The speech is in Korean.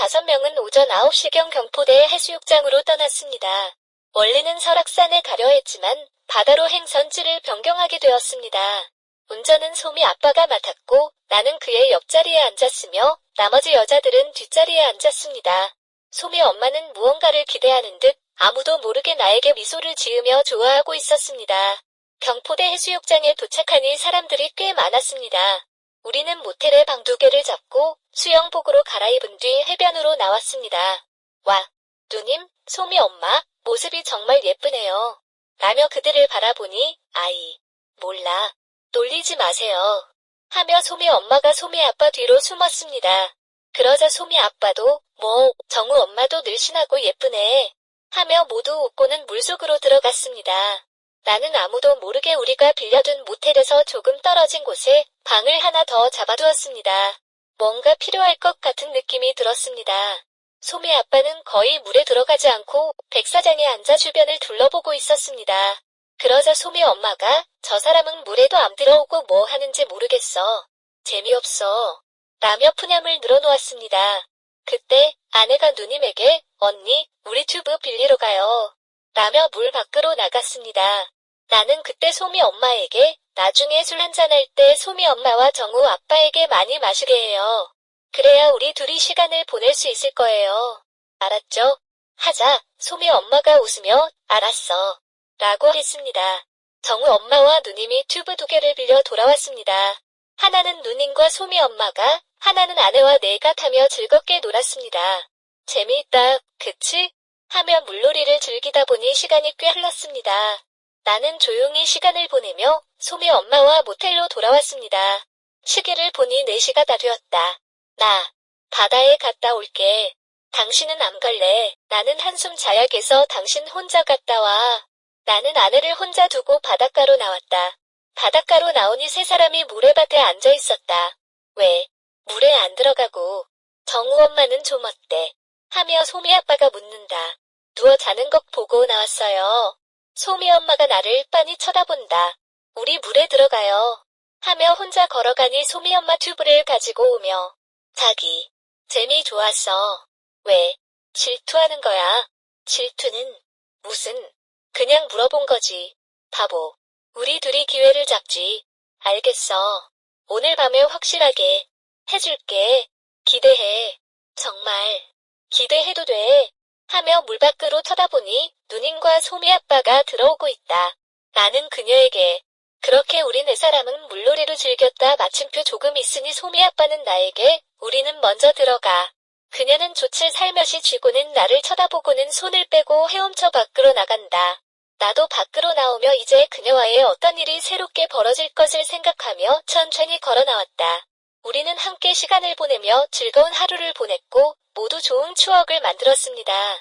다섯 명은 오전 9시경 경포대 해수욕장으로 떠났습니다. 원래는 설악산에 가려 했지만 바다로 행선지를 변경하게 되었습니다. 운전은 소미 아빠가 맡았고 나는 그의 옆자리에 앉았으며 나머지 여자들은 뒷자리에 앉았습니다. 소미 엄마는 무언가를 기대하는 듯 아무도 모르게 나에게 미소를 지으며 좋아하고 있었습니다. 경포대 해수욕장에 도착하니 사람들이 꽤 많았습니다. 우리는 모텔에 방 두 개를 잡고 수영복으로 갈아입은 뒤 해변으로 나왔습니다. 와, 누님, 소미 엄마, 모습이 정말 예쁘네요. 라며 그들을 바라보니, 아이, 몰라. 놀리지 마세요. 하며 소미 엄마가 소미 아빠 뒤로 숨었습니다. 그러자 소미 아빠도, 뭐, 정우 엄마도 늘씬하고 예쁘네. 하며 모두 웃고는 물속으로 들어갔습니다. 나는 아무도 모르게 우리가 빌려둔 모텔에서 조금 떨어진 곳에 방을 하나 더 잡아두었습니다. 뭔가 필요할 것 같은 느낌이 들었습니다. 소미 아빠는 거의 물에 들어가지 않고 백사장에 앉아 주변을 둘러보고 있었습니다. 그러자 소미 엄마가 저 사람은 물에도 안 들어오고 뭐 하는지 모르겠어. 재미없어. 라며 푸념을 늘어놓았습니다. 그때 아내가 누님에게 언니 우리 튜브 빌리러 가요. 라며 물 밖으로 나갔습니다. 나는 그때 소미 엄마에게 나중에 술 한잔할 때 소미 엄마와 정우 아빠에게 많이 마시게 해요. 그래야 우리 둘이 시간을 보낼 수 있을 거예요. 알았죠? 하자 소미 엄마가 웃으며 알았어. 라고 했습니다. 정우 엄마와 누님이 튜브 두 개를 빌려 돌아왔습니다. 하나는 누님과 소미 엄마가, 하나는 아내와 내가 타며 즐겁게 놀았습니다. 재미있다, 그치? 하며 물놀이를 즐기다 보니 시간이 꽤 흘렀습니다. 나는 조용히 시간을 보내며 소미 엄마와 모텔로 돌아왔습니다. 시계를 보니 4시가 다 되었다. 나, 바다에 갔다 올게. 당신은 안 갈래. 나는 한숨 자야겠어 당신 혼자 갔다 와. 나는 아내를 혼자 두고 바닷가로 나왔다. 바닷가로 나오니 세 사람이 모래밭에 앉아 있었다. 왜? 물에 안 들어가고. 정우 엄마는 좀 어때? 하며 소미 아빠가 묻는다. 누워 자는 것 보고 나왔어요. 소미 엄마가 나를 빤히 쳐다본다. 우리 물에 들어가요. 하며 혼자 걸어가니 소미 엄마 튜브를 가지고 오며. 자기. 재미 좋았어. 왜? 질투하는 거야. 질투는 무슨? 그냥 물어본 거지. 바보. 우리 둘이 기회를 잡지. 알겠어. 오늘 밤에 확실하게 해줄게. 기대해. 정말. 기대해도 돼. 하며 물 밖으로 쳐다보니 누님과 소미 아빠가 들어오고 있다. 나는 그녀에게 그렇게 우리 네 사람은 물놀이로 즐겼다 마침표 조금 있으니 소미 아빠는 나에게 우리는 먼저 들어가. 그녀는 돛을 살며시 쥐고는 나를 쳐다보고는 손을 빼고 헤엄쳐 밖으로 나간다. 나도 밖으로 나오며 이제 그녀와의 어떤 일이 새롭게 벌어질 것을 생각하며 천천히 걸어 나왔다. 우리는 함께 시간을 보내며 즐거운 하루를 보냈고 모두 좋은 추억을 만들었습니다.